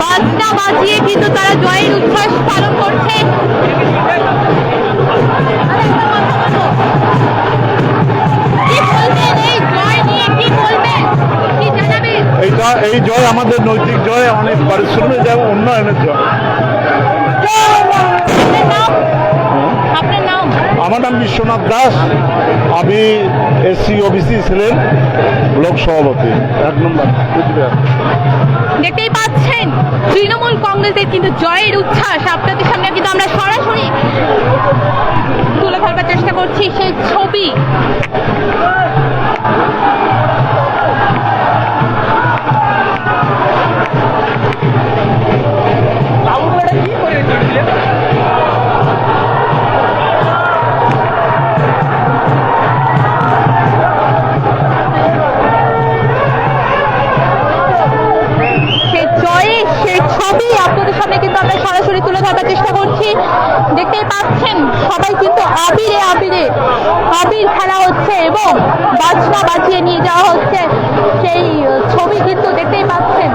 বাজনা বাজিয়ে কিন্তু তারা জয়ের উচ্ছ্বাস পালন করছে। এই জয় আমাদের নৈতিক জয় অনেক পরিশ্রমে যায় উন্নয়নের জয়। আমার নাম বিশ্বনাথ দাস, আমি এসসি ওবিসি ছিলেন ব্লক সভাপতি। এক নম্বর দেখতেই পাচ্ছেন, তৃণমূল কংগ্রেসের কিন্তু জয়ের উচ্ছ্বাস। আপনাদের সামনে কিন্তু আমরা সরাসরি তুলে ধরবার চেষ্টা করছি সেই ছবি। সে আবিরে আবির খেলা হচ্ছে এবং বাজনা বাজিয়ে নিয়ে যাওয়া হচ্ছে, সেই ছবি কিন্তু দেখতেই পাচ্ছেন।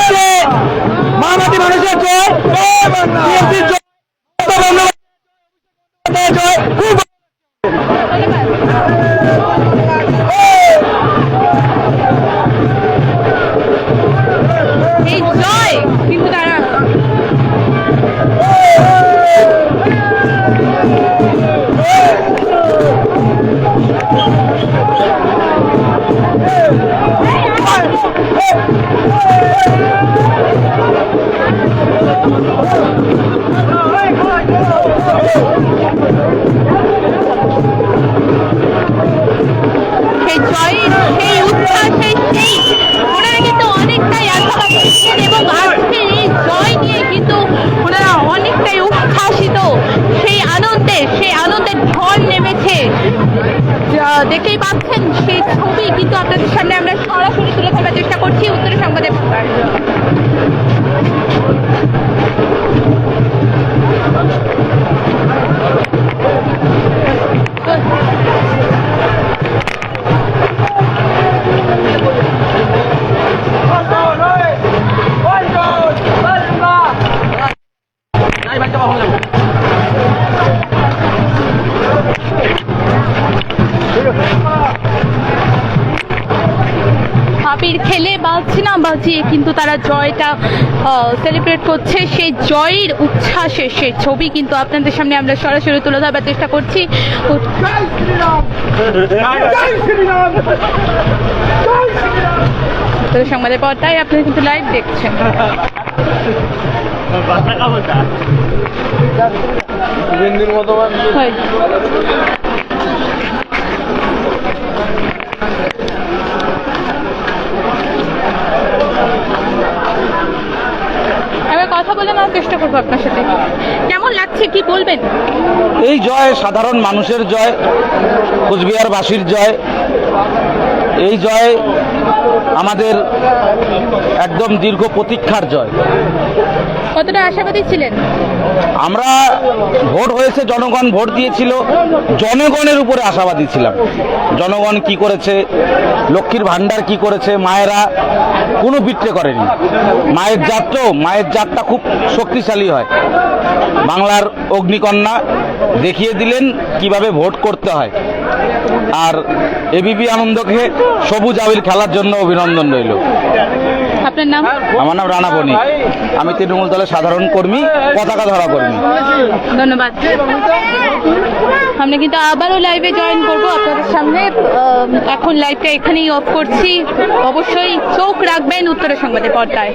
হচ্ছে মানবাদী মানুষের জয় জয় Then the shutdown. কিন্তু তারা জয়টা সেলিব্রেট করছে। সেই জয়ের উচ্ছ্বাসে সেই ছবি কিন্তু আপনাদের সামনে আমরা সরাসরি তুলে ধরার চেষ্টা করছি। সংবাদের পর্দায় আপনারা কিন্তু লাইভ দেখছেন। হয়। এই জয় সাধারণ মানুষের জয়, কোচবিহারবাসীর জয়। এই জয় আমাদের একদম দীর্ঘ প্রতীক্ষার জয়। কতটা আশাবাদী ছিলেন? আমরা ভোট হয়েছে, জনগণ ভোট দিয়েছিল, জনগণের উপরে আশাবাদী ছিলাম। জনগণ কি করেছে, লক্ষ্মীর ভাণ্ডার কি করেছে, মায়েরা কোনো বিট্রে করেনি। মায়ের জাত তো, মায়ের জাতটা খুব শক্তিশালী হয়। বাংলার অগ্নিকন্যা দেখিয়ে দিলেন কীভাবে ভোট করতে হয়। আর এবিপি আনন্দকে সবুজ আবির খেলার জন্য অভিনন্দন রইল। আপনার নাম? আমার নাম রানা বণিক। আমি তৃণমূল দলের সাধারণ কর্মী পতাকা ধরা কর্মী। ধন্যবাদ। আমরা কিন্তু আবারও লাইভে জয়েন করব আপনাদের সামনে। এখন লাইভটা এখানেই অফ করছি। অবশ্যই চোখ রাখবেন উত্তরের সংবাদে পর্দায়।